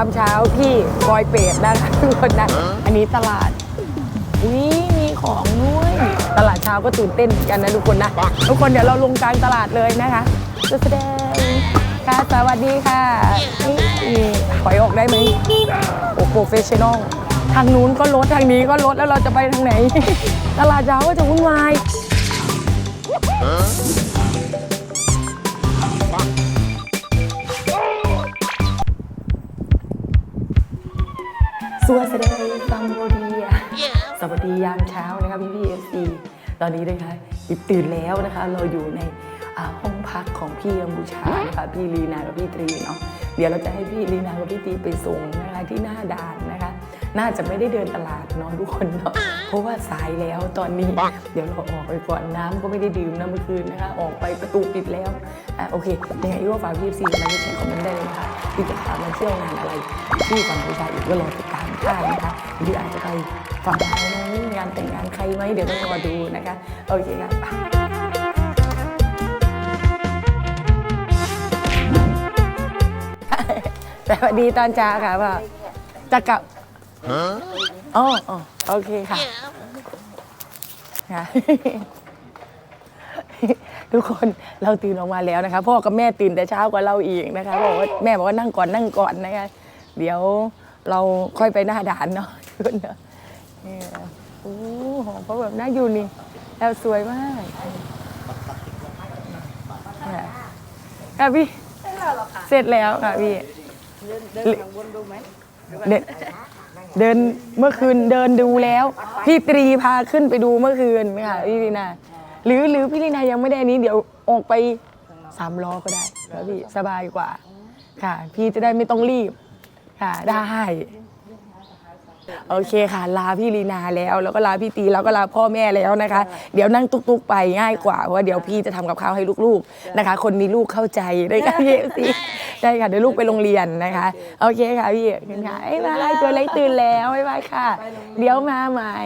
ามเช้าพี่บอยเป็ดนะคะทุกคนนะอันนี้ตลาดอุ้ยมีของด้วยตลาดเช้าก็ตื่นเต้นเหมือนกันนะทุกคนนะทุกคนเดี๋ยวเราลงกลางตลาดเลยนะคะจะแสดงค่ะสวัสดีค่ะนี่ถอยออกได้ไหมโอ้โปรเฟชชั่นอลทางนู้นก็รถทางนี้ก็รถแล้วเราจะไปทางไหน ตลาดเช้าก็จะวุ่นวาย สวัสดีซัมโบดีสวัสดียามเช้านะคะพี่พี่เอฟซีตอนนี้นะคะอิบตื่นแล้วนะคะ เราอยู่ในอ่าห้องพักของพี่กัมพูชานะคะพี่ลีนากับพี่ตรีเนาะเดี๋ยวเราจะให้พี่ลีนากับพี่ตรีไปส่งนะคะที่หน้าด่านนะคะ น่าจะไม่ได้เดินตลาดเนาะทุกคนเนาะเพราะว่าสายแล้วตอนนี้ เดี๋ยวเราออกไปก่อนน้ำก็ไม่ได้ดื่มนะเมื่อคืนนะคะ ออกไปประตูปิดแล้วอะโอเคยังไงก็ฝากพี่เอฟซีมาที่แชร์คอมเมนต์ได้เลยนะคะที่จะพามาเที่ยวงานอะไรที่กัมพูชาอีกก็รอติดตาม ได้นะคะหรืออาจจะไปฝั่งไทยนะนี่งานแต่งงานใครไหมเดี๋ยวต้องรอดูนะคะ โอเคครับไปสวัสดีตอนเช้าค่ะพ่อจะกลับอ๋ออ๋อโอเคค่ะค่ะทุกคนเราตื่นออกมาแล้วนะคะ พ่อกับแม่ตื่นแต่เช้ากว่าเราอีกนะคะบอกว่าแม่บอกว่านั่งก่อนนั่งก่อนนะคะเดี๋ยว เราค่อยไปหน้าด่านเนาะทุกคนเนาะโอ้โหเพราะแบบน่าอยู่นี่แล้วสวยมากค่ะพี่เสร็จแล้วค่ะพี่เดินวนดูไหมเดินเมื่อคืนเดินดูแล้ว พี่ตรีพาขึ้นไปดูเมื่อคืนค่ะพี่ลีนาหรือหรือพี่ลีนายังไม่ได้นนี้เดี๋ยวออกไปสามล้อก็ได้แล้วพี่สบายกว่า ค่ะ พี่จะได้ไม่ต้องรีบ ค่ะได้ โอเคค่ะ ลาพี่ลีนาแล้วแล้วก็ลาพี่ตีแล้วก็ลาพ่อแม่แล้วนะคะ เดี๋ยวนั่งตุ๊กๆไปง่ายกว่าเพราะว่าเดี๋ยวพี่จะทำกับข้าวให้ลูกๆนะคะ คนมีลูกเข้าใจด้วยกันพี่สิใช่ค่ะเดี๋ยวลูกไปโรงเรียนนะคะ โอเคค่ะพี่ขอบคุณค่ะบ๊ายบายตัวเล็กตื่นแล้วบ๊ายบายค่ะ เดี๋ยวมาใหม่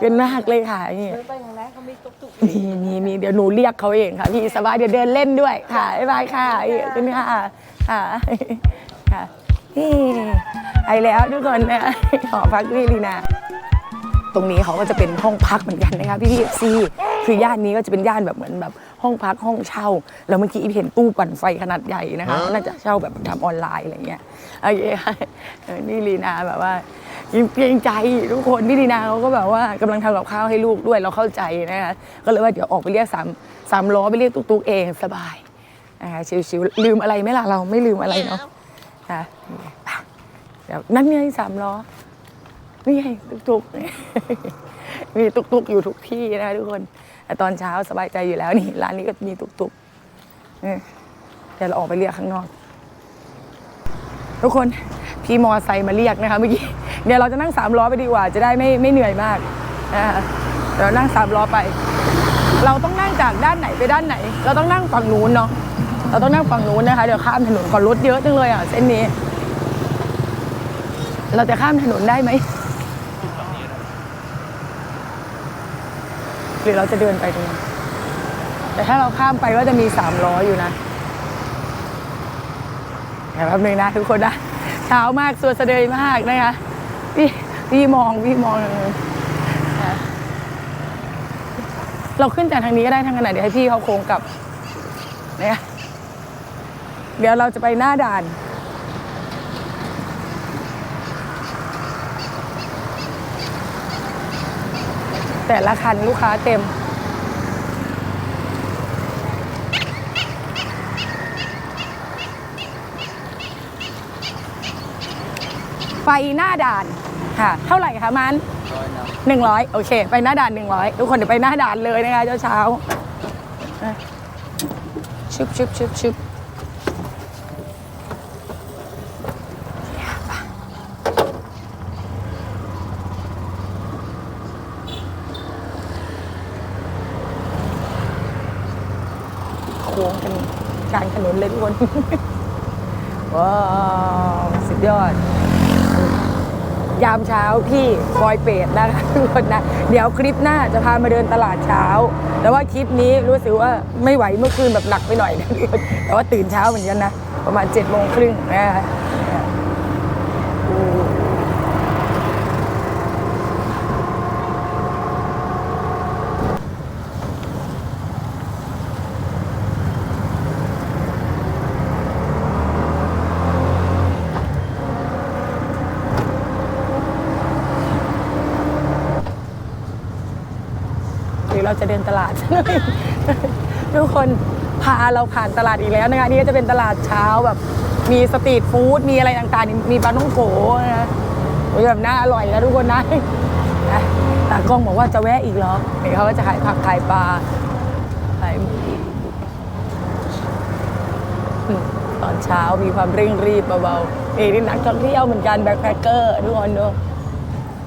เป็นมากเลยค่ะนี่ ไปทางนั้นเขามีตุ๊กตุ๊กนี่นี่นี่เดี๋ยวหนูเรียกเขาเองค่ะพี่สบายเดี๋ยวเดินเล่นด้วยค่ะบ๊ายบายค่ะขอบคุณค่ะค่ะค่ะ นี่ไปแล้วทุกคนนะหอพักพี่ลีนาตรงนี้เขาก็จะเป็นห้องพักเหมือนกันนะคะพี่พี่ซีคือย่านนี้ก็จะเป็นย่านแบบเหมือนแบบห้องพักห้องเช่า แล้วเมื่อกี้อีฟเห็นตู้ปั่นไฟขนาดใหญ่นะคะน่าจะเช่าแบบทำออนไลน์อะไรเงี้ยโอเคค่ะเออนี่ลีนาแบบว่าเกรงใจทุกคนพี่ลีนาเขาก็แบบว่ากำลังทำกับข้าวให้ลูกด้วยเราเข้าใจนะคะก็เลยว่าเดี๋ยวออกไปเรียกสามสามล้อไปเรียกตุ๊กๆเองสบายนะคะชิวๆลืมอะไรไหมล่ะเราไม่ลืมอะไรเนาะ ค่ะเดี๋ยวนั่นไงสามล้อนี่ไงตุกๆ มีตุกๆ อยู่ทุกที่นะทุกคนแต่ตอนเช้าสบายใจอยู่แล้วนี่ร้านนี้ก็มีตุกๆเออเดี๋ยวเราออกไปเรียกข้างนอก ทุกคนพี่มอไซค์มาเรียกนะคะเมื่อกี้เดี๋ยวเราจะนั่งสามล้อไปดีกว่า จะได้ไม่ไม่เหนื่อยมากเดี๋ยวนั่งสามล้อไป เราต้องนั่งจากด้านไหนไปด้านไหน เราต้องนั่งฝั่งนู้นเนาะ เราต้องนั่งฝั่งนู้นนะคะเดี๋ยวข้ามถนนก่อนรถเยอะจังเลยอะเส้นนี้ เราจะข้ามถนนได้ไหมหรือเราจะเดินไปตรงนั้แต่ถ้าเราข้ามไปก็จะมีสามล้ออยู่นะเดี๋ยวแป๊บนึงนะทุกคนนะเช้ามากสวดเสดยมากนะคะพี่พี่มองพี่มองเราขึ้นจากทางนี้ก็ได้ทางขนเดี๋ยวให้พี่เขาโค้งกลับ เดี๋ยวเราจะไปหน้าด่าน แต่ละคันลูกค้าเต็ม ไฟหน้าด่านค่ะ เท่าไหร่คะมันหนึ่งร้อยโอเค ไปหน้าด่านหนึ่งร้อยทุกคนเดี๋ยวไปหน้าด่านเลยนะคะเช้าเช้าๆอะชึบชึบชึบชึบโค้งกันกลาง ถนนเลยทุกคน ว้าว สุดยอด ยามเช้าพี่คอยเป็ดนะคะทุกคนนะ เดี๋ยวคลิปหน้าจะพามาเดินตลาดเช้า แต่ว่าคลิปนี้รู้สึกว่าไม่ไหวเมื่อคืนแบบหนักไปหน่อยนะทุกคนแต่ว่าตื่นเช้าเหมือนกันนะ ประมาณ7จ็ดโมงครึ่งนะคะ เราจะเดินตลาด ทุกคนพาเราผ่านตลาดอีกแล้วนะคะนี่ก็จะเป็นตลาดเช้าแบบมีสตรีทฟู้ดมีอะไรต่างๆ มีปลาท่องโกนะโอ้ยแบบน่าอร่อยนะทุกคนนะตากล้องบอกว่าจะแวะอีกเหรอเดี๋ยวเขาก็จะขายผักขายปลาขายอืมตอนเช้ามีความเร่งรีบเบาๆนี่นี่นักท่องเที่ยวเหมือนกันแบ็คแพคเกอร์ทุกคนดู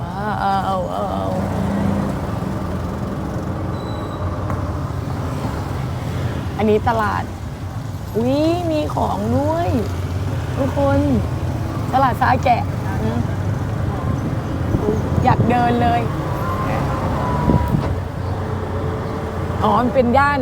ว้าวเอาเอาเอาอั นี้ตลาด อุ้ยมีของด้วย ทุกคน ตลาดซาแกะอืมอยากเดินเลย อ๋อมันเป็นย่าน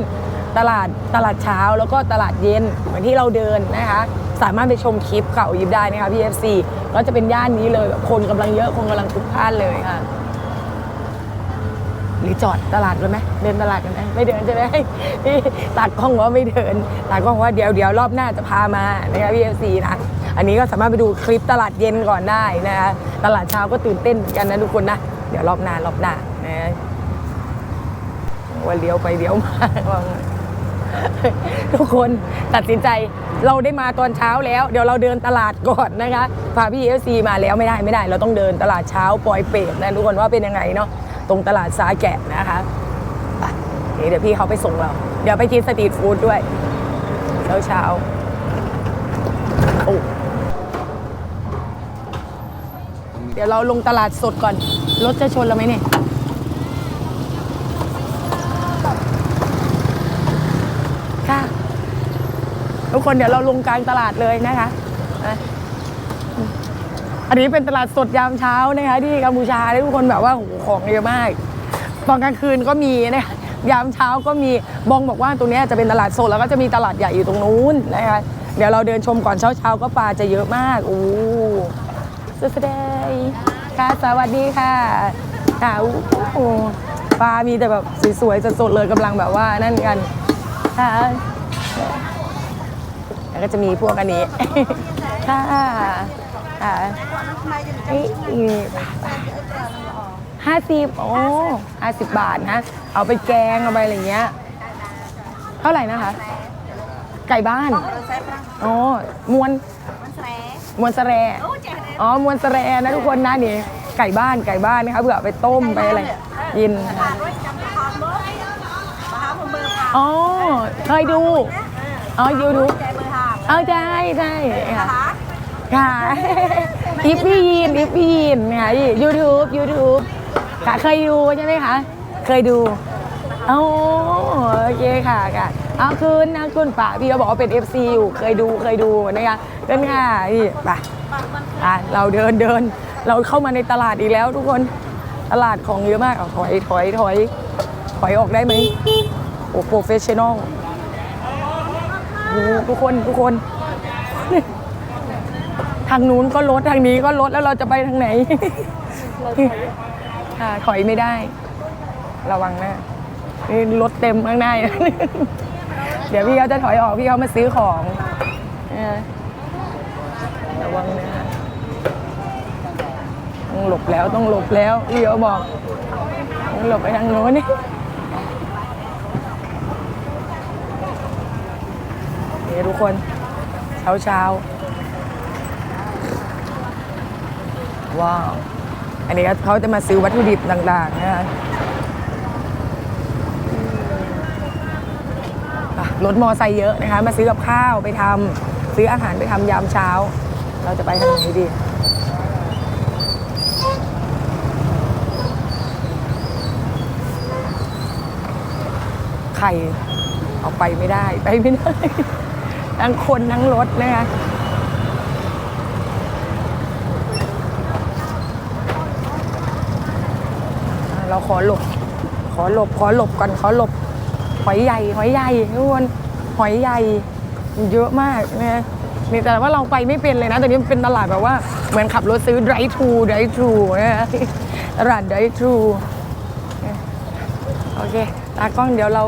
ตลาดตลาดเช้าแล้วก็ตลาดเย็นเหมือนที่เราเดินนะคะ สามารถไปชมคลิปเก่ายิบได้นะคะพี่ FC ก็จะเป็นย่านนี้เลยแบบคนกำลังเยอะคนกำลังพลุกพล่านเลยค่ะ หรือจอดตลาดเลยไหมเดินตลาดกันไหมไม่เดินใช่ไหมพี่ตากล้องว่าไม่เดินตากล้องว่าเดี๋ยวเดี๋ยวรอบหน้าจะพามานะคะพี่ FC นะอันนี้ก็สามารถไปดูคลิปตลาดเย็นก่อนได้นะคะตลาดเช้าก็ตื่นเต้นกันนะทุกคนนะเดี๋ยวรอบหน้ารอบหน้านะว่าเลี้ยวไปเลี้ยวมาทุกคนตัดสินใจเราได้มาตอนเช้าแล้ว เดี๋ยวเราเดินตลาดก่อนนะคะพาพี่เอฟซีมาแล้วไม่ได้ไม่ได้ เราต้องเดินตลาดเช้าปอยเปรตนะทุกคนว่าเป็นยังไงเนาะ ตรงตลาดสาแกะนะคะเดี๋ยวพี่เขาไปส่งเรา เดี๋ยวไปกินสตรีทฟู้ดด้วย เช้าเช้าๆโอ้เดี๋ยวเราลงตลาดสดก่อน รถจะชนเราไหมเนี่ยค่ะ ทุกคนเดี๋ยวเราลงกลางตลาดเลยนะคะ อันนี้เป็นตลาดสดยามเช้านะคะที่กัมพูชาทุกคนแบบว่าโหของเยอะมากตอนกลางคืนก็มีนะคะยามเช้าก็มีบองบอกว่าตรงนี้จะเป็นตลาดสดแล้วก็จะมีตลาดใหญ่อยู่ตรงนู้นนะคะเดี๋ยวเราเดินชมก่อนเช้าเช้าก็ปลาจะเยอะมากโอ้สวัสดีค่ะสวัสดีค่ะค่ะโอ้ปลามีแต่แบบสวยๆสดๆเลยกำลังแบบว่านั่นกันค่ะแล้วก็จะมีพวกอันนี้ค่ะ ค่ะห้าสิบโอ้ห้าสิบบาทนะ เอาไปแกงเอาไปอะไรเงี้ย เท่าไหร่นะคะ ไก่บ้าน อ๋อ มวนมวนสะแรอ๋อ มวนสะแรนะทุกคนนะนี่ไก่บ้านไก่บ้านนะคะเผื่อเอาไปต้มไปอะไรกินนะคะอ๋อเคยดู อ๋อยูทูบเอาใช่ใช่ค่ะ ค่ะอิฟพี่ยินอิฟพี่ยินค่ะยูทูบยูทูบค่ะเคยดูใช่ไหมคะ เคยดูอ๋อโอเคค่ะค่ะเอาคืนนะคุณป่าพี่ก็บอกว่าเป็น FC อยู่เคยดูเคยดูนะคะเดินค่ะนี่ไปอะเราเดินเดิน เราเข้ามาในตลาดอีกแล้วทุกคนตลาดของเยอะมากเอาถอยถอยถอยถอยออกได้ไหมโอ้โปรเฟชชั่นอลทุกคนทุกคนางนู้นก็รถทางนี้ก็รถแล้วเราจะไปทางไหน ค่ะถอยไม่ได้ ระวังนะนี่รถเต็มข้างหน้าเดี๋ยวพี่เขาจะถอยออกพี่เขามาซื้อของเออระวังนะต้องหลบแล้วต้องหลบแล้วพี่เขาบอกต้องหลบไปทางโน้นนี่นี่ทุกคนเช้าเช้าๆ ว้าว อันนี้เขาจะมาซื้อวัตถุดิบต่างๆนะคะรถมอไซค์เยอะนะคะ มาซื้อกับข้าวไปทำซื้ออาหารไปทำยามเช้า เราจะไปทางไหนดีไข่เอาไปไม่ได้ ไปไม่ได้ ทั้งคนทั้งรถนะคะอะ เราขอหลบ ขอหลบ ขอหลบก่อนขอหลบ หอยใหญ่ หอยใหญ่ทุกคนหอยใหญ่ เยอะมากนะนี่แต่ว่าเราไปไม่เป็นเลยนะแต่นี้มันเป็นตลาดแบบว่า เหมือนขับรถซื้อ drive thru drive thru นะตลาด drive thru โอเค ตากล้องเดี๋ยวเรา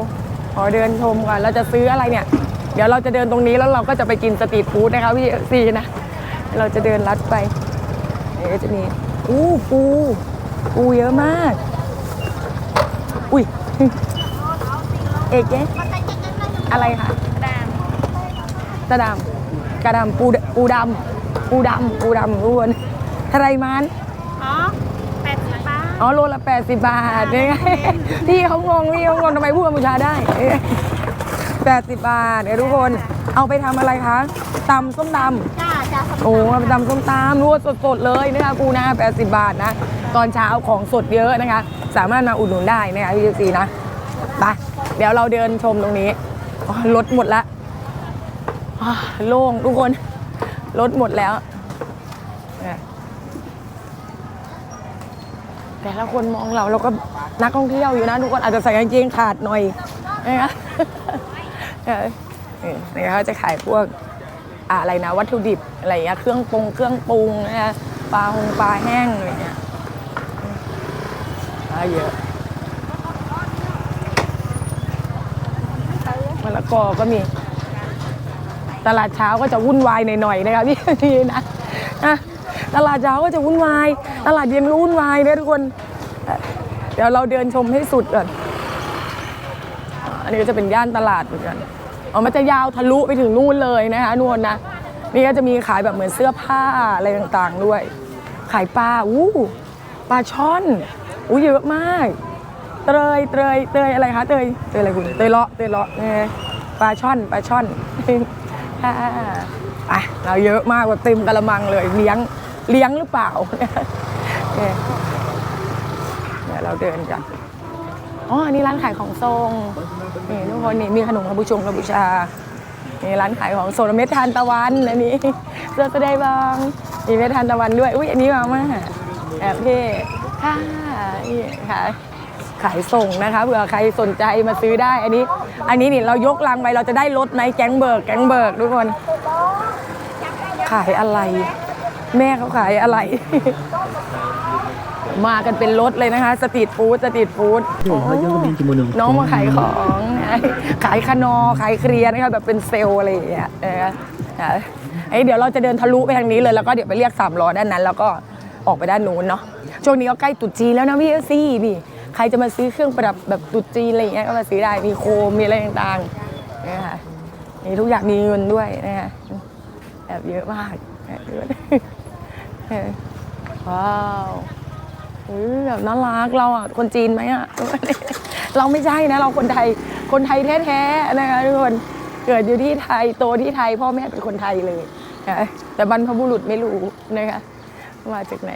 ขอเดินชมก่อน เราจะซื้ออะไรเนี่ย เดี๋ยวเราจะเดินตรงนี้แล้วเราก็จะไปกินสตรีทฟู้ดนะคะพี่ซีนะ เราจะเดินลัดไปเดี๋ยวจะมีอู้ปูปูเยอะมาก อุ้ยเอกเอ๊ะอะไรคะตะดำกระดำปูดปูดำปูดำปูดำทุกคนอะไรมันอ๋อแปดสิบบาทอ๋อโลละ80บาทเนี่ยพี่เขางงพี่เขางงทำไมพูดกัมพูชาได้80บาทเนี่ยทุกคนเอาไปทำอะไรคะตำส้มตำจ้าจ้าสโอ้เอาไปตำส้มตำรวดสดๆเลยนะคะปูนา80บาทนะ ตอนเช้าของสดเยอะนะคะ สามารถมาอุดหนุนได้นะคะพี่ซีนะไปเดี๋ยวเราเดินชมตรงนี้รถหมดละโล่งทุกคนรถหมดแล้ว แต่ละคนมองเราเราก็นักท่องเที่ยวอยู่นะทุกคนอาจจะใส่กางเกงขาดหน่อยนะคะเออนี่เขาจะขายพวกอะไรนะวัตถุดิบอะไรเงี้ยเครื่องปรุงเครื่องปรุงนะปลาหงปลาแห้งอะไรเงี้ยาเยอะมะละกอก็มี ตลาดเช้าก็จะวุ่นวายหน่อยๆนะคะพี่พี่นะนะตลาดเช้าก็จะวุ่นวาย ตลาดเย็นก็วุ่นวายนะทุกคนเอ่อเดี๋ยวเราเดินชมให้สุดก่อนอันนี้ก็จะเป็นย่านตลาดเหมือนกันอ๋อมันจะยาวทะลุไปถึงนู่นเลยนะคะนวลนะ นี่ก็จะมีขายแบบเหมือนเสื้อผ้าอะไรต่างๆด้วย ขายปลาอู้ปลาช่อน อู้เยอะมาก เตยเตยเตยอะไรคะเตยเตยอะไรคุณเตยเลาะเตยเลาะเออปลาช่อนปลาช่อนค่ะไปเราเยอะมากแบบเต็มกระมังเลยเลี้ยงเลี้ยงหรือเปล่าเนี่ยเนี่ยเราเดินกันอ๋ออันนี้ร้านขายของทรงนี่ทุกคนนี่มีขนมกัมพูชงกัมพูชานี่ร้านขายของโซนเม็ดทานตะวันอันนี้เสื้อแสดงบางมีเม็ดทานตะวันด้วยอุ้ยอันนี้มามาแอบเท่ ค่ะนี่ค่ะขายส่งนะคะเผื่อใครสนใจมาซื้อได้ อันนี้ อันนี้นี่เรายกลังไปเราจะได้ลดไหมแก๊งเบิกแก๊งเบิกทุกคน ขายอะไร แม่เขาขายอะไร มากันเป็นรถเลยนะคะ สตรีทฟู้ดสตรีทฟู้ดเดี๋ยวเขาจะมีกิโมโนน้องมาขายของนะขายขนอขายเคลียร์นะคะแบบเป็นเซลล์อะไรอย่างเงี้ยเออนะไอ้เดี๋ยวเราจะเดินทะลุไปทางนี้เลยแล้วก็เดี๋ยวไปเรียกสามล้อด้านนั้น แล้วก็ออกไปด้านนู้นเนาะ ช่วงนี้ก็ใกล้ตรุษจีนแล้วนะพี่ซี่พี่ใครจะมาซื้อเครื่องประดับแบบตรุษจีนอะไรอย่างเงี้ยก็มาซื้อได้มีโคมมีอะไรต่างๆนะคะมีทุกอย่างมีเงินด้วยนะคะแบบเยอะมากเยอะว้าวเออแบบน่ารักเราอะคนจีนไหมอะเราไม่ใช่นะ เราคนไทยคนไทยแท้ๆนะคะทุกคนเกิดอยู่ที่ไทยโตที่ไทย พ่อแม่เป็นคนไทยเลยแต่บรรพบุรุษไม่รู้นะคะ มาจากไหน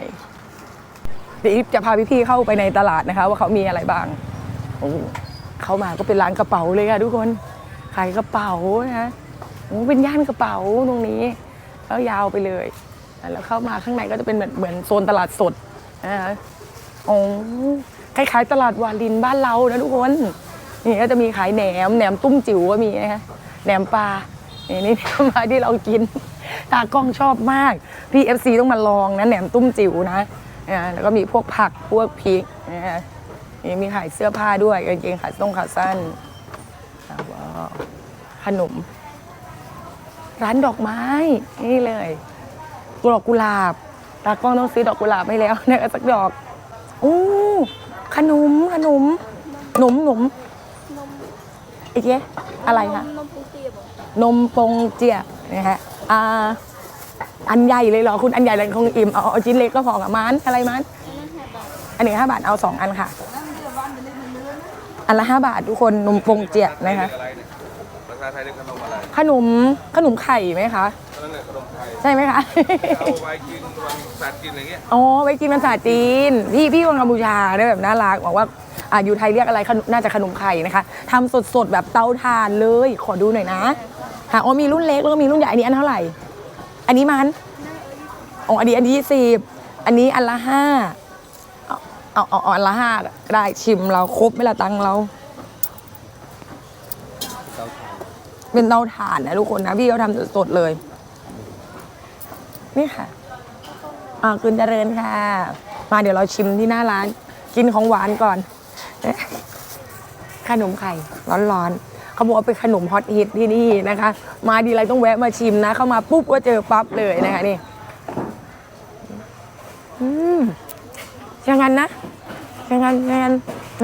เดี๋ยวจะพาพี่ๆเข้าไปในตลาดนะคะ ว่าเขามีอะไรบ้างโอ้เข้ามาก็เป็นร้านกระเป๋าเลยค่ะทุกคนขายกระเป๋านะโอ้เป็นย่านกระเป๋าตรงนี้แล้วยาวไปเลย แล้วเข้ามาข้างในก็จะเป็นเหมือนเหมือนโซนตลาดสดนะคะโอ้คล้ายๆตลาดวารินบ้านเรานะทุกคนนี่ก็จะมีขายแหนมแหนมตุ้มจิ๋วก็มีนะคะแหนมปลานี่นี่มาที่เรากิน ตากล้องชอบมากพี่เอฟซีต้องมาลองนะแหนมตุ้มจิ๋วนะ อ่าแล้วก็มีพวกผักพวกพริกนะคะนี่มีขายเสื้อผ้าด้วยกางเกงขาส้งขาสั้นอ่าว้าวขนม ร้านดอกไม้นี่เลยดอกกุหลาบตากล้องต้องซื้อดอกกุหลาบให้แล้วเนี่ยสักดอกอู้ขนมขนมหนมหนมอีกเยอะไรคะนมปูเตียบนมปงเจียนะฮะอ่า อันใหญ่เลยเหรอคุณอันใหญ่เลยคงอิ่มเอาเอาชิ้นเล็กก็พอกับมันอะไรมันอันหนึ่งห้าบาทเอาสองอันค่ะ อันละห้าบาททุกคนนมปงเจียนะคะอะไรเนี่ยภาษาไทยเรียกขนมอะไรขนมขนมไข่ไหมคะนั่นแหละขนมไทยใช่ไหมคะเอาไว้กินวันสัตว์กินอะไรเงี้ยอ๋อไว้กินภาษาจีนพี่พี่คนกัมพูชาได้แบบน่ารักบอกว่าอ่าอยู่ไทยเรียกอะไรขนมน่าจะขนมไข่นะคะทำสดๆแบบเตาถ่านเลยขอดูหน่อยนะค่ะอ๋อมีรุ่นเล็กแล้วก็มีรุ่นใหญ่อันนี้อันเท่าไหร่ อันนี้มันอ๋ออันนี้อันนี้ยี่สิบอันนี้อันละห้าเอาเอาอันละห้าได้ชิมเราครบไม่ละตังเราเป็นเตาถ่านนะทุกคนนะพี่เขาทำสดๆเลย นี่ค่ะอ่าคุณเจริญค่ะ มาเดี๋ยวเราชิมที่หน้าร้าน กินของหวานก่อนขนมไข่ร้อนๆ เขาบอกว่าเป็นขนมฮอตฮิตที่นี่นะคะ มาดีไรต้องแวะมาชิมนะ เข้ามาปุ๊บก็เจอปั๊บเลยนะคะนี่อืมอย่างนั้นนะอย่างนั้นอย่างนั้น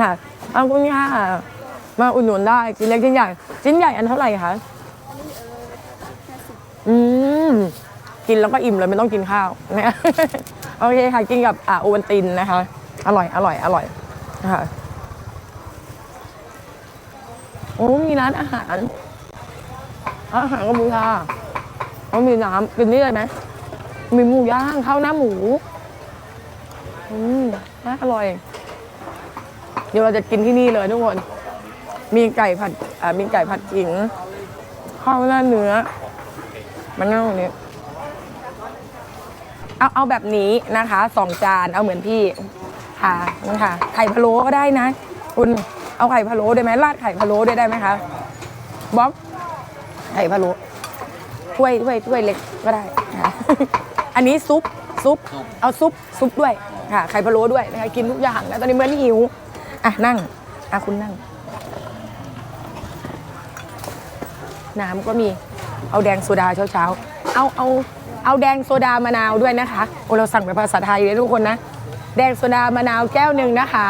นะเอาคุณค่ะมาอุดหนุนได้ชิ้นเล็กชิ้นใหญ่ชิ้นใหญ่อันเท่าไหร่คะอืมกินแล้วก็อิ่มเลยไม่ต้องกินข้าวนะโอเคค่ะกินกับอ่าโอวันตินนะคะ อร่อยอร่อยอร่อยนะคะ โอ้มีร้านอาหาร อาหารก็มีค่ะเขามีน้ำกินนี่เลยไหม มีหมูย่างข้าวหน้าหมู อืมน่าอร่อย เดี๋ยวเราจะกินที่นี่เลยทุกคน มีไก่ผัดอ่ามีไก่ผัดขิง ข้าวหน้าเนื้อ มันนั่งตรงนี้เอาเอาแบบนี้นะคะสองจานเอาเหมือนพี่ค่ะนี่ค่ะไข่พะโล้ก็ได้นะ คุณ เอาไข่พะโล้ได้ไหมราดไข่พะโล้ได้ได้ไหมคะบ๊อบไข่พะโล้ถ้วยถ้วยถ้วยเล็กก็ได้ค่ะอันนี้ซุปซุปเอาซุปซุปด้วยค่ะไข่พะโล้ด้วยนะคะกินทุกอย่างนะตอนนี้เหมือนหิวอะนั่งอะคุณนั่ง น้ำก็มีเอาแดงโซดาเช้าๆเอาเอาเอาแดงโซดามะนาวด้วยนะคะโอ้เราสั่งเป็นภาษาไทยเลยทุกคนนะ แดงโซดามะนาวแก้วหนึ่งนะคะ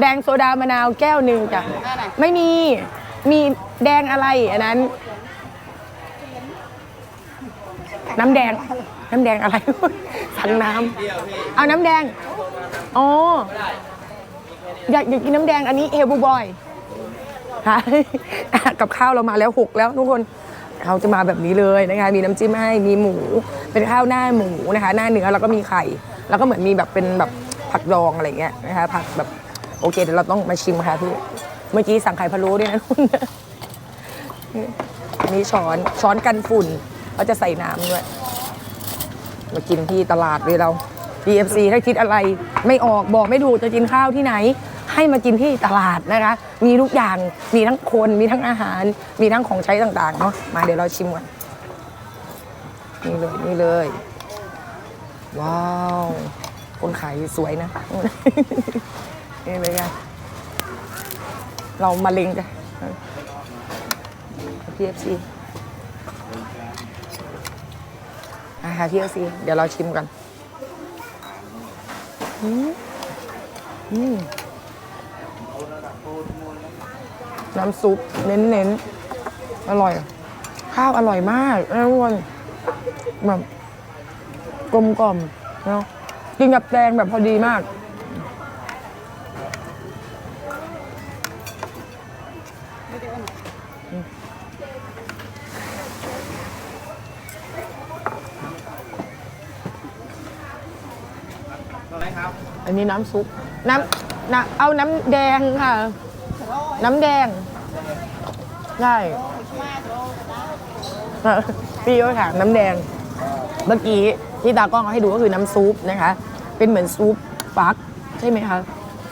แดงโซดามะนาวแก้วหนึ่งจ้ะไม่มีมีแดงอะไรอันนั้น น้ำแดง น้ำแดงอะไร สั่งน้ำเอาน้ำแดงอ๋ออยากอยากกินน้ำแดงอันนี้เฮลบูบอยค่ะกับข้าวเรามาแล้วหกแล้วทุกคนเขาจะมาแบบนี้เลยนะคะมีน้ำจิ้มให้มีหมู เป็นข้าวหน้าหมูนะคะ หน้าเนื้อแล้วก็มีไข่ แล้วก็เหมือนมีแบบเป็นแบบ ผักดองอะไรเงี้ยนะคะผักแบบโอเคเดี๋ยวเราต้องมาชิมค่ะพี่เมื่อกี้สั่งไข่พะโล้ด้วยนะทุกคนอันนี้ช้อนช้อนกันฝุ่นเขาจะใส่น้ำด้วยมากินที่ตลาดเลยเรา DFC ถ้าคิดอะไรไม่ออกบอกไม่ถูกจะกินข้าวที่ไหน ให้มากินที่ตลาดนะคะ มีทุกอย่างมีทั้งคนมีทั้งอาหาร มีทั้งของใช้ต่างๆเนาะมาเดี๋ยวเราชิมกันนี่เลยนี่เลย ว้าว คนขายสวยนะนี่เลยไงเรามาเล็งกัน PFC อาหาร PFC เดี๋ยวเราชิมกันอืมอืมน้ำซุปเน้นๆอร่อย ข้าวอร่อยมากนะทุกคนแบบกลมกล่อมเนาะ กินกับแกงแบบพอดีมาก อันนี้น้ำซุป น้ำน้ำเอาน้ำแดงค่ะ น้ำแดงใช่เออพี่ก็ถามน้ำแดง เมื่อกี้ที่ตากล้องเอาให้ดูก็คือน้ำซุปนะคะ เป็นเหมือนซุปฟักใช่ไหมคะ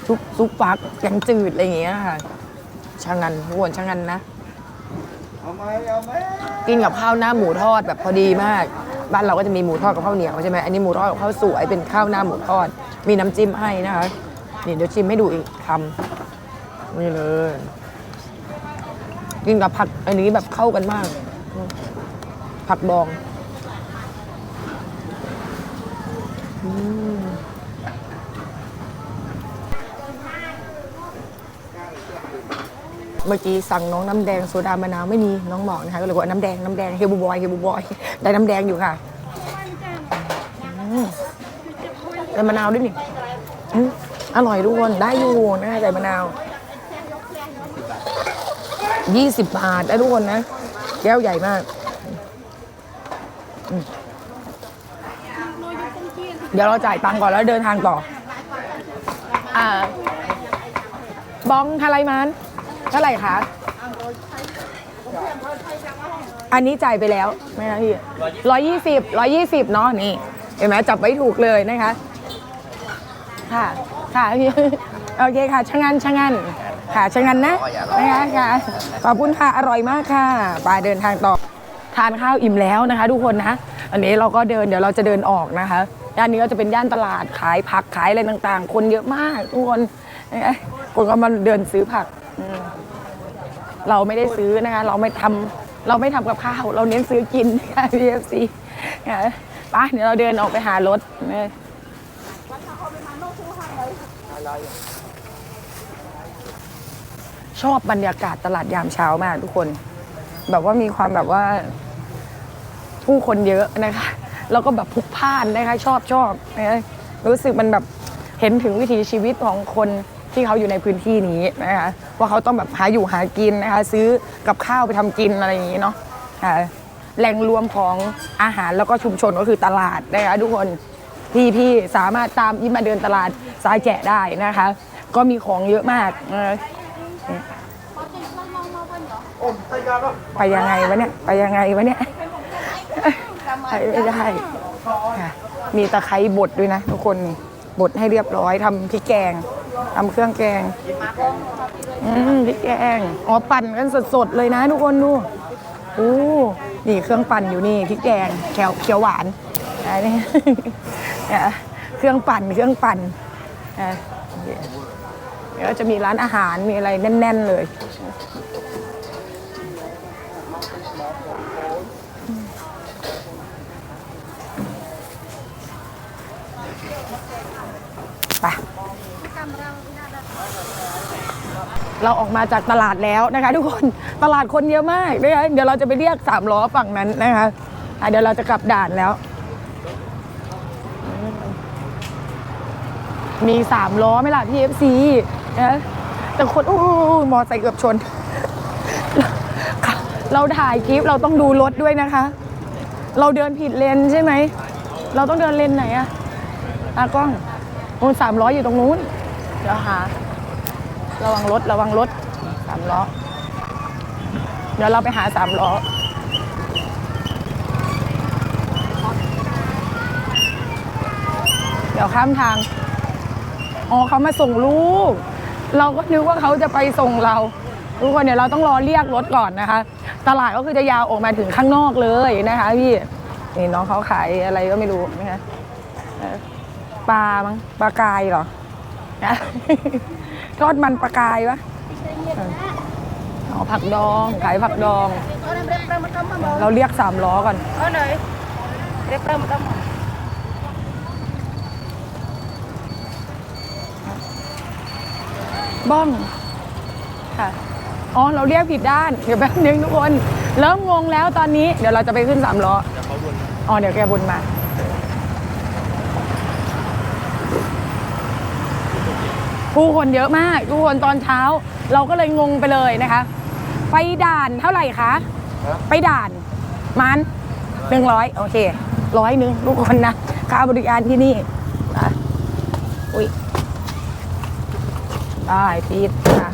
ซุปซุปฟักแกงจืดอะไรอย่างเงี้ยค่ะช่างงันทุกคนช่างงันนะกินกับข้าวหน้าหมูทอดแบบพอดีมาก บ้านเราก็จะมีหมูทอดกับข้าวเหนียวใช่ไหมอันนี้หมูทอดกับข้าวสวยเป็นข้าวหน้าหมูทอด มีน้ำจิ้มให้นะคะนี่เดี๋ยวชิมให้ดูอีกคำนี่เลยกินกับผักอันนี้แบบเข้ากันมาก ผักดองอืม เมื่อกี้สั่งน้องน้ำแดงโซดามะนาวไม่มีน้องบอกนะคะก็เลยว่าน้ำแดงน้ำแดงเฮลบูบอยเฮลบูบอยได้น้ำแดงอยู่ค่ะอืมได้มะนาวด้วยนี่อร่อยทุกคนได้อยู่นะใส่มะนาวยี่สิบบาทได้ทุกคนนะ แก้วใหญ่มาก เดี๋ยวเราจ่ายตังค์ก่อนแล้วเดินทางต่อ อ่า บองทาไรมันเท่าไหร่คะ อันนี้จ่ายไปแล้วไม่นะพี่ร้อยยี่สิบร้อยยี่สิบเนาะนี่ เห็นไหมจับไว้ถูกเลยนะคะ ค่ะ ค่ะพี่โอเคค่ะชะงันชะงันค่ะชะงันนะนะคะค่ะขอบคุณค่ะอร่อยมากค่ะไปเดินทางต่อทานข้าวอิ่มแล้วนะคะ ทุกคนนะ อันนี้เราก็เดินเดี๋ยวเราจะเดินออกนะคะ ย่านนี้ก็จะเป็นย่านตลาดขายผักขายอะไรต่าง ๆ คนเยอะมากทุกคนนะคะคนก็มาเดินซื้อผักเราไม่ได้ซื้อนะคะเราไม่ทำเราไม่ทำกับข้าว เราเน้นซื้อกินค่ะ PFC ค่ะไปเดี๋ยวเราเดินออกไปหารถนะชอบบรรยากาศตลาดยามเช้ามากทุกคน แบบว่ามีความแบบว่า ผู้คนเยอะนะคะ แล้วก็แบบพลุกพล่านนะคะชอบชอบนะคะรู้สึกมันแบบเห็นถึงวิถีชีวิตของคนที่เขาอยู่ในพื้นที่นี้นะคะว่าเขาต้องแบบหาอยู่หากินนะคะซื้อกับข้าวไปทำกินอะไรอย่างนี้เนาะค่ะแหล่งรวมของอาหารแล้วก็ชุมชนก็คือตลาดนะคะทุกคนพี่พี่สามารถตามยิ้มมาเดินตลาดสายแจกได้นะคะ ก็มีของเยอะมากนะคะไปยังไงวะเนี่ย ไปยังไงวะเนี่ย ไปไม่ได้ค่ะมีตะไคร้บดด้วยนะทุกคนบดให้เรียบร้อยทำพริกแกงทำเครื่องแกงอืมพริกแกงอ๋อปั่นกันสดๆเลยนะ ทุกคนดูโอ้นี่เครื่องปั่นอยู่นี่พริกแกงเขียวเขียวหวานอันนี้เนี่ยเครื่องปั่นเครื่องปั่นอะเดี๋ยวจะมีร้านอาหารมีอะไรแน่น ๆ เลย เราออกมาจากตลาดแล้วนะคะ ทุกคนตลาดคนเยอะมากนะคะเดี๋ยวเราจะไปเรียกสามล้อฝั่งนั้นนะคะะเดี๋ยวเราจะกลับด่านแล้ว มีสามล้อไหมล่ะพี่เอฟซีนะแต่คนอู้มอไซค์เกือบชน เราถ่ายคลิปเราต้องดูรถด้วยนะคะ เราเดินผิดเลนใช่ไหม เราต้องเดินเลนไหนอะตากล้องนู้นสามล้ออยู่ตรงนู้น เดี๋ยวหา ระวังรถระวังรถสามล้อ เดี๋ยวเราไปหาสามล้อเดี๋ยวข้ามทาง อ๋อเขามาส่งลูก เราก็นึกว่าเขาจะไปส่งเราทุกคนเดี๋ยเราต้องรอเรียกรถก่อนนะคะ ตลาดก็คือจะยาวออกมาถึงข้างนอกเลยนะคะพี่นี่น้องเขาขายอะไรก็ไม่รู้นะคะปลามั้งปลากายเหรอ ทอดมันปลากายวะเอออ๋อผักดอง ขายผักดอง Ở đây rep rem kamu mau. เราเรียกสามล้อก่อน Ở đây. Rep rem kamu. บ้องค่ะ อ๋อ เราเรียกผิดด้าน เดี๋ยวแป๊บนึงทุกคน เริ่มงงแล้วตอนนี้ เดี๋ยวเราจะไปขึ้นสามล้อ อ๋อ เดี๋ยวแกบุญมา ผู้คนเยอะมากทุกคนตอนเช้า เราก็เลยงงไปเลยนะคะ ไปด่านเท่าไหร่คะไปด่านมันหนึ่งร้อยโอเคร้อยหนึ่งทุกคนนะค่าบริการที่นี่อะอุ้ยได้พีทค่ะ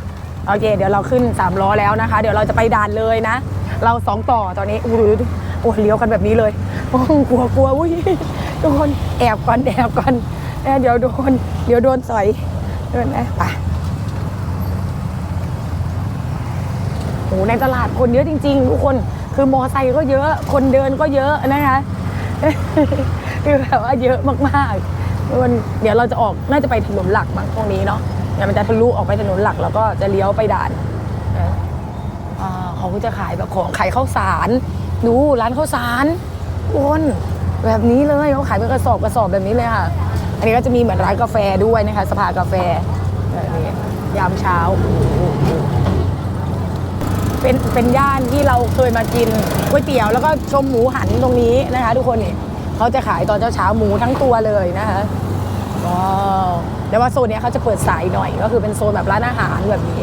โอเค เดี๋ยวเราขึ้นสามล้อแล้วนะคะ เดี๋ยวเราจะไปด่านเลยนะ เราสองต่อตอนนี้อู้หูโอ้เลี้ยวกันแบบนี้เลยโอ้กลัวกลัวอุ้ยทุกคนแอบก่อนแอบก่อนเอ้ยเดี๋ยวโดนเดี๋ยวโดนสอย เดินนะไปโอ้ในตลาดคนเยอะจริง ๆ ทุกคนคือมอไซค์ก็เยอะ คนเดินก็เยอะนะคะคือแบบว่าเยอะมากๆทุกคนเดี๋ยวเราจะออกน่าจะไปถนนหลักมั้งตรงนี้เนาะเดี๋ยวมันจะทะลุออกไปถนนหลักแล้วก็จะเลี้ยวไปด่านเขาก็จะขายแบบของขายข้าวสารดูร้านข้าวสารทุกคนแบบนี้เลยเขาขายเป็นกระสอบกระสอบแบบนี้เลยค่ะ อันนี้ก็จะมีเหมือนร้านกาแฟด้วยนะคะสภากาแฟนี้ยามเช้า เป็นเป็นย่านที่เราเคยมากินก๋วยเตี๋ยว แล้วก็ชมหมูหันตรงนี้นะคะ ทุกคนนี่เขาจะขายตอนเช้าๆหมูทั้งตัวเลยนะคะว้าวแต่ว่าโซนนี้เขาจะเปิดสายหน่อย ก็คือเป็นโซนแบบร้านอาหารแบบนี้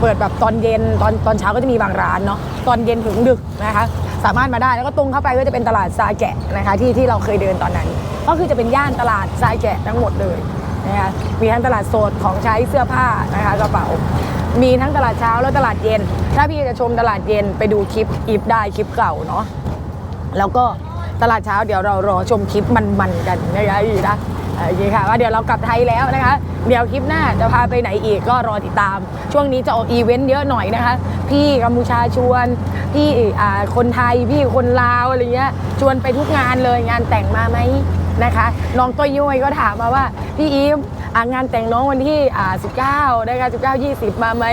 เปิดแบบตอนเย็นตอนตอนเช้าก็จะมีบางร้านเนาะตอนเย็นถึงดึกนะคะ สามารถมาได้แล้วก็ตรงเข้าไปก็จะเป็นตลาดทราแกะนะคะที่ที่เราเคยเดินตอนนั้น ก็คือจะเป็นย่านตลาดทรายแกะทั้งหมดเลยนะคะมีทั้งตลาดสดของใช้เสื้อผ้านะคะกระเป๋า มีทั้งตลาดเช้าแล้วตลาดเย็น ถ้าพี่จะชมตลาดเย็นไปดูคลิปอีฟได้คลิปเก่าเนาะแล้วก็ตลาดเช้าเดี๋ยวเรารอชมคลิปมันๆกันนะคะอีนะโอเคค่ะว่าเดี๋ยวเรากลับไทยแล้วนะคะ เดี๋ยวคลิปหน้าจะพาไปไหนอีกก็รอติดตาม ช่วงนี้จะออกอีเวนต์เยอะหน่อยนะคะ พี่กัมพูชาชวน พี่อ่าคนไทยพี่คนลาวอะไรเงี้ยชวนไปทุกงานเลยงานแต่งมาไหม นะคะ น้องตัวย้ยก็ถามมาว่า พี่อีฟงานแต่งน้องวันที่19นะคะ19 20 มาไหม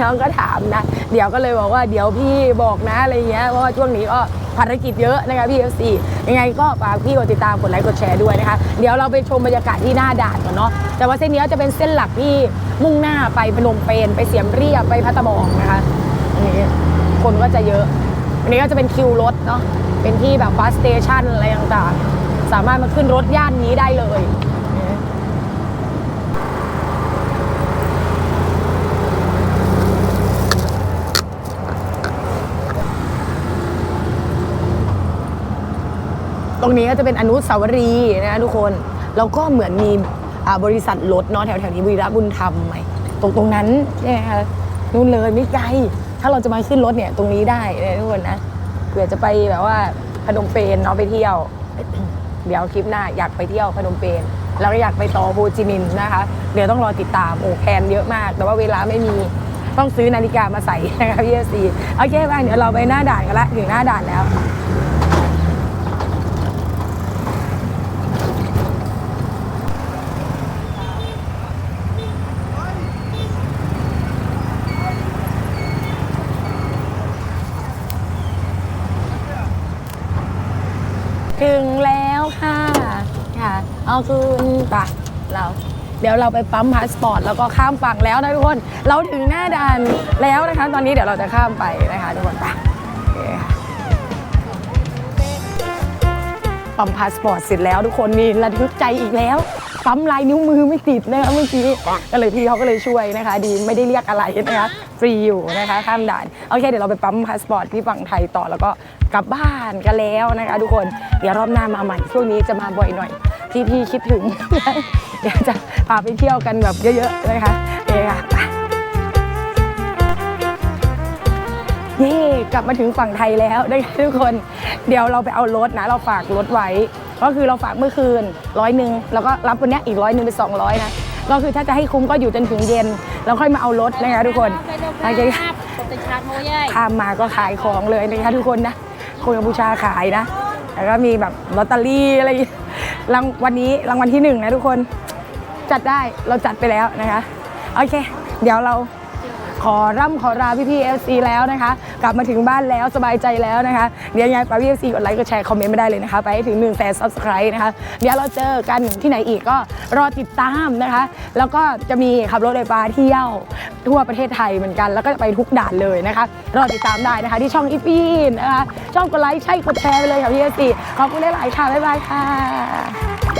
น้องก็ถามนะ เดี๋ยวก็เลยบอกว่าเดี๋ยวพี่บอกนะอะไรเงี้ยเพราะว่าช่วงนี้ก็ภารกิจเยอะนะคะพี่ FC ยังไงก็ฝากพี่กดติดตามกดไลค์กดแชร์ด้วยนะคะ เดี๋ยวเราไปชมบรรยากาศที่หน้าด่านก่อนเนาะแต่ว่าเส้นนี้จะเป็นเส้นหลักที่มุ่งหน้าไปพนมเปญไปเสียมเรียบไปพัตตะบองนะคะนนี้คนก็จะเยอะอันนี้ก็จะเป็นคิวรถเนาะเป็นที่แบบบัสสเตชันอะไรต่างๆ สามารถมาขึ้นรถย่านนี้ได้เลยตรงนี้ก็จะเป็นอนุสาวรีย์นะทุกคนแล้วก็เหมือนมีบริษัทรถเนาะแถวแถวนี้วีระบุญธรรมไหมตรงตรงนั้นใช่ไหมคะนู่นเลยไม่ไกลถ้าเราจะมาขึ้นรถเนี่ยตรงนี้ได้นะทุกคนนะเผื่อจะไปแบบว่าพนมเปญเนาะไปเที่ยว เดี๋ยวคลิปหน้าอยากไปเที่ยวพนมเปญแล้วก็อยากไปต่อโฮจิมินห์นะคะ เดี๋ยวต้องรอติดตามโอ้แพลนเยอะมาก แต่ว่าเวลาไม่มีต้องซื้อนาฬิกามาใส่นะคะพี่เอซีโอเคไปเดี๋ยวเราไปหน้าด่านกันละถึงหน้าด่านแล้วถึงแล้ว ค่ะ ค่ะ เอาคืนปะเรา เดี๋ยวเราไปปั๊มพาสปอร์ตแล้วก็ข้ามฝั่งแล้วนะทุกคน เราถึงหน้าด่านแล้วนะคะ ตอนนี้เดี๋ยวเราจะข้ามไปนะคะทุกคนไปโอเคค่ะปั๊มพาสปอร์ตเสร็จแล้วทุกคนนี่ระทึกใจอีกแล้วปั๊มลายนิ้วมือไม่ติดนะคะเมื่อกี้ก็เลยพี่เขาก็เลยช่วยนะคะ ดีไม่ได้เรียกอะไรนะคะฟรีอยู่นะคะข้ามด่านโอเคเดี๋ยวเราไปปั๊มพาสปอร์ตที่ฝั่งไทยต่อแล้วก็ กลับบ้านกันแล้วนะคะ ทุกคน เดี๋ยวรอบหน้ามาใหม่ช่วงนี้จะมาบ่อยหน่อยพี่พี่ๆคิดถึง เดี๋ยวจะพาไปเที่ยวกันแบบเยอะๆนะคะโอเคค่ะไปเย่กลับมาถึงฝั่งไทยแล้วนะคะทุกคน เดี๋ยวเราไปเอารถนะ เราฝากรถไว้ ก็คือเราฝากเมื่อคืนร้อยหนึ่งแล้วก็รับวันเนี้ยอีกร้อยหนึ่งเป็นสองร้อยนะก็คือถ้าจะให้คุ้มก็อยู่จนถึงเย็น แล้วค่อยมาเอารถนะคะทุกคนโอเคตกเป็นชาร์จโมย่ายข้ามมาก็ขายของเลยนะคะทุกคนนะ คนกัมพูชาขายนะ แล้วก็มีแบบลอตเตอรี่อะไรรางวันนี้รางวัลที่หนึ่งนะทุกคน จัดได้เราจัดไปแล้วนะคะ โอเค เดี๋ยวเรา ขอร่ำขอลาพี่พี่เอฟซีแล้วนะคะ กลับมาถึงบ้านแล้วสบายใจแล้วนะคะเดี๋ยวยังไงฝากพี่เอฟซีกดไลค์กดแชร์คอมเมนต์ไม่ได้เลยนะคะ ไปให้ถึง1นึ่งแสนซับสไครต์นะคะเดี๋ยวเราเจอกันที่ไหนอีกก็รอติดตามนะคะ แล้วก็จะมีขับรถไฟฟ้าเที่ยวทั่วประเทศไทยเหมือนกัน แล้วก็จะไปทุกด่านเลยนะคะรอติดตามได้นะคะ ที่ช่องอีฟีนนะคะช่องกดไลค์ใช่กดแชร์ไปเลยค่ะพี่เอฟซีขอบคุณหลายๆค่ะบ๊ายบายค่ะ